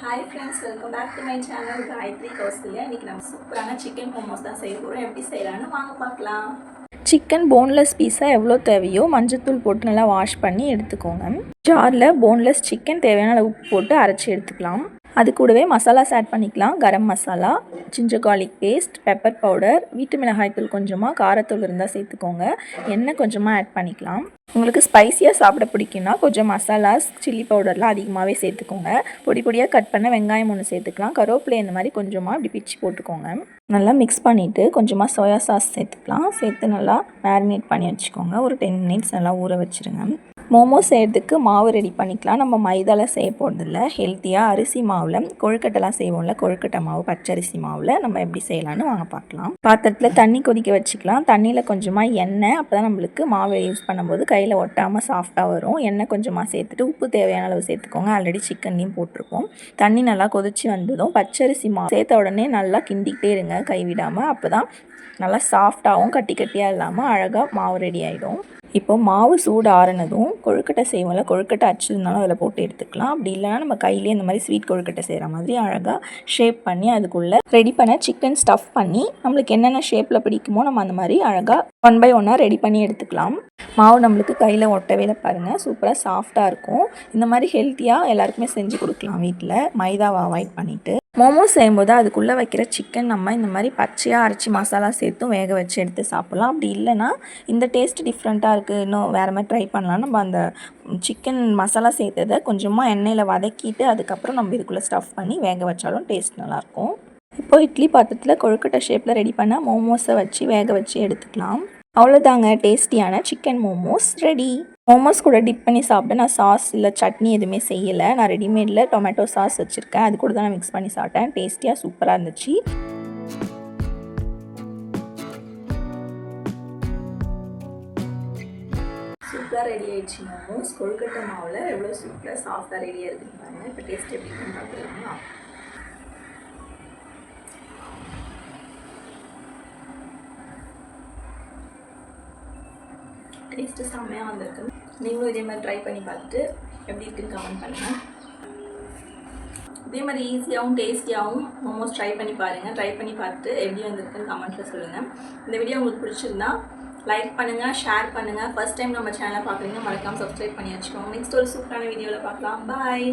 Hi friends welcome back to my channel Gayathri Kousalya இன்றைக்கி நம்ம சூப்பரான சிக்கன் மோமோஸ் தான் செய்ய போகிறோம் எப்படி செய்யலான்னு வாங்க பார்க்கலாம். சிக்கன் போன்லெஸ் பீஸாக எவ்வளோ தேவையோ மஞ்சத்தூள் போட்டு நல்லா வாஷ் பண்ணி எடுத்துக்கோங்க. ஜாரில் போன்லெஸ் சிக்கன் தேவையான அளவு உப்பு போட்டு அரைச்சி எடுத்துக்கலாம். அது கூடவே மசாலாஸ் ஆட் பண்ணிக்கலாம். Garam masala ginger garlic paste pepper powder வீட்டு மிளகாய்த்தூள் கொஞ்சமாக காரத்தூள் இருந்தால் சேர்த்துக்கோங்க. எண்ணெய் கொஞ்சமாக ஆட் பண்ணிக்கலாம். உங்களுக்கு ஸ்பைசியாக சாப்பிட பிடிக்குன்னா கொஞ்சம் மசாலாஸ் சில்லி பவுடர்லாம் அதிகமாகவே சேர்த்துக்கோங்க. பொடி பொடியாக கட் பண்ண வெங்காயம் ஒன்று சேர்த்துக்கலாம். கருவேப்பிலை இந்த மாதிரி கொஞ்சமாக இப்படி பிச்சு போட்டுக்கோங்க. நல்லா மிக்ஸ் பண்ணிவிட்டு கொஞ்சமாக சோயா சாஸ் சேர்த்துக்கலாம். சேர்த்து நல்லா மேரினேட் பண்ணி வச்சுக்கோங்க. ஒரு டென் மினிட்ஸ் நல்லா ஊற வச்சுருங்க. மோமோ செய்கிறதுக்கு மாவு ரெடி பண்ணிக்கலாம். நம்ம மைதாலாம் செய்ய போகிறதில்ல ஹெல்த்தியாக அரிசி மாவில் கொழுக்கட்டைலாம் செய்வோம்ல. கொழுக்கட்டை மாவு பச்சரிசி மாவில் நம்ம எப்படி செய்யலாம்னு வாங்க பார்க்கலாம். பாத்திரத்தில் தண்ணி கொதிக்க வச்சுக்கலாம். தண்ணியில் கொஞ்சமாக எண்ணெய் அப்போ தான் நம்மளுக்கு மாவு யூஸ் பண்ணும்போது கையில் ஒட்டாமல் சாஃப்டாக வரும். எண்ணெய் கொஞ்சமாக சேர்த்துட்டு உப்பு தேவையான அளவு சேர்த்துக்கோங்க. ஆல்ரெடி சிக்கன்லேயும் போட்டிருப்போம். தண்ணி நல்லா கொதிச்சு வந்ததும் பச்சரிசி மாவு சேர்த்த உடனே நல்லா கிண்டிக்கிட்டே இருங்க. கைவிடாமல் அப்போ தான் நல்லா சாஃப்டாகவும் கட்டி கட்டியாக இல்லாமல் அழகாக மாவு ரெடி ஆகிடும் இப்போ மாவு சூடு ஆறுனதும் கொழுக்கட்டை செய்வோம்ல கொழுக்கட்டை அச்சு இருந்தாலும் அதில் போட்டு எடுத்துக்கலாம். அப்படி இல்லைனா நம்ம கையிலேயே இந்த மாதிரி ஸ்வீட் கொழுக்கட்டை செய்கிற மாதிரி அழகாக ஷேப் பண்ணி அதுக்குள்ளே ரெடி பண்ண சிக்கன் ஸ்டஃப் பண்ணி நம்மளுக்கு என்னென்ன ஷேப்பில் பிடிக்குமோ நம்ம அந்த மாதிரி அழகாக ஒன் பை ஒன்னாக ரெடி பண்ணி எடுத்துக்கலாம். மாவு நம்மளுக்கு கையில் ஒட்டவே இல்லை பாருங்கள் சூப்பராக சாஃப்டாக இருக்கும். இந்த மாதிரி ஹெல்த்தியாக எல்லாருக்குமே செஞ்சு கொடுக்கலாம் வீட்டில் மைதாவை அவாய்ட் பண்ணிவிட்டு மோமோஸ் செய்யும்போது அதுக்குள்ளே வைக்கிற சிக்கன் நம்ம இந்த மாதிரி பச்சையாக அரைச்சி மசாலா சேர்த்தும் வேக வச்சு எடுத்து சாப்பிட்லாம். அப்படி இல்லைன்னா இந்த டேஸ்ட் டிஃப்ரெண்ட்டாக இருக்குது இன்னும் வேறு மாதிரி ட்ரை பண்ணலாம். நம்ம அந்த சிக்கன் மசாலா சேர்த்ததை கொஞ்சமாக எண்ணெயில் வதக்கிட்டு அதுக்கப்புறம் நம்ம இதுக்குள்ளே ஸ்டஃப் பண்ணி வேக வச்சாலும் டேஸ்ட் நல்லாயிருக்கும் இப்போ இட்லி பாத்திரத்தில் கொழுக்கட்டை ஷேப்பில் ரெடி பண்ண மோமோஸை வச்சு வேக வச்சு எடுத்துக்கலாம். அவ்வளோதாங்க டேஸ்டியான சிக்கன் மோமோஸ் ரெடி மோமோஸ் கூட டிப் பண்ணி சாப்பிட்டேன். நான் சாஸ் இல்லை சட்னி எதுவுமே செய்யலை. நான் ரெடிமேடில் டொமேட்டோ சாஸ் வச்சுருக்கேன். அது கூட தான் நான் மிக்ஸ் பண்ணி சாப்பிட்டேன். டேஸ்டியாக சூப்பராக இருந்துச்சு. சூப்பராக ரெடி ஆயிடுச்சு மோமோஸ் கொழுக்கட்டை மாவில் எவ்வளோ சூப்பராக சாஃப்டாக ரெடியாக இருக்குன்னு பாருங்கள் இப்போ டேஸ்ட் எப்படி பார்த்துக்கலாமா டேஸ்ட்டு செம்மையாக வந்திருக்கு. நீங்களும் இதே மாதிரி ட்ரை பண்ணி பார்த்துட்டு எப்படி இருக்குன்னு கமெண்ட் பண்ணுங்கள் இதே மாதிரி ஈஸியாகவும் டேஸ்டியாகவும் மோமோஸ் ட்ரை பண்ணி பாருங்கள் ட்ரை பண்ணி பார்த்துட்டு எப்படி வந்திருக்குன்னு கமெண்ட்டில் சொல்லுங்கள் இந்த வீடியோ உங்களுக்கு பிடிச்சிருந்தா லைக் பண்ணுங்கள் ஷேர் பண்ணுங்கள் ஃபஸ்ட் டைம் நம்ம சேனலை பார்க்குறீங்க மறக்காமல் சப்ஸ்கிரைப் பண்ணி வச்சுக்கோங்க. நெக்ஸ்ட் ஒரு சூப்பரான வீடியோவில் பார்க்கலாம். பாய்